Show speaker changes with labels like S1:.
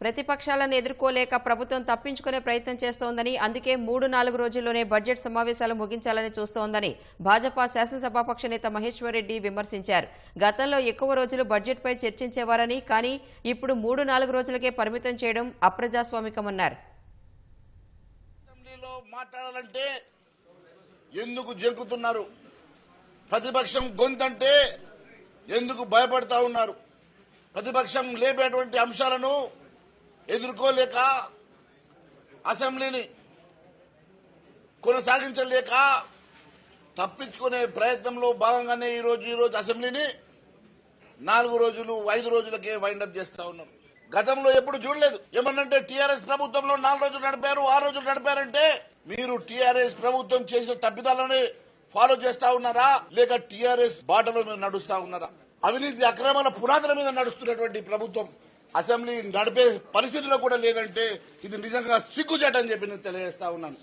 S1: ప్రతిపక్షాలను ఎదుర్కోలేక ప్రభుత్వం తప్పించుకునే ప్రయత్నం చేస్తోందని అందుకే మూడు నాలుగు రోజుల్లోనే బడ్జెట్ సమావేశాలు ముగించాలని చూస్తోందని భాజపా శాసనసభాపక్ష నేత మహేశ్వర్ రెడ్డి విమర్శించారు. గతంలో ఎక్కువ రోజులు బడ్జెట్పై చర్చించేవారని కానీ ఇప్పుడు మూడు నాలుగు రోజులకే పరిమితం చేయడం అప్రజాస్వామికమన్నారు.
S2: మాట్లాడాలంటే ఎందుకు జంకుతున్నారు ప్రతిపక్షం గొంతంటే ఎందుకు భయపడతా ఉన్నారు? ప్రతిపక్షం లేపేటువంటి అంశాలను ఎదుర్కోలేక అసెంబ్లీని కొనసాగించలేక తప్పించుకునే ప్రయత్నంలో భాగంగానే ఈ రోజు అసెంబ్లీని నాలుగు రోజులు ఐదు రోజులకే వైండప్ చేస్తా ఉన్నారు గతంలో ఎప్పుడు చూడలేదు. ఏమన్నంటే టీఆర్ఎస్ ప్రభుత్వంలో నాలుగు రోజులు నడిపారు ఆరు రోజులు నడిపారంటే మీరు టీఆర్ఎస్ ప్రభుత్వం చేసిన తప్పిదాలని ఫాలో చేస్తా ఉన్నారా? లేక టీఆర్ఎస్ బాటలో మీద నడుస్తా ఉన్నారా? అవినీతి అక్రమాల పునాదుల మీద నడుస్తున్నటువంటి ప్రభుత్వం అసెంబ్లీ నడిపే పరిస్థితిలో కూడా లేదంటే ఇది నిజంగా సిగ్గుచేటని చెప్పి నేను తెలియజేస్తా ఉన్నాను.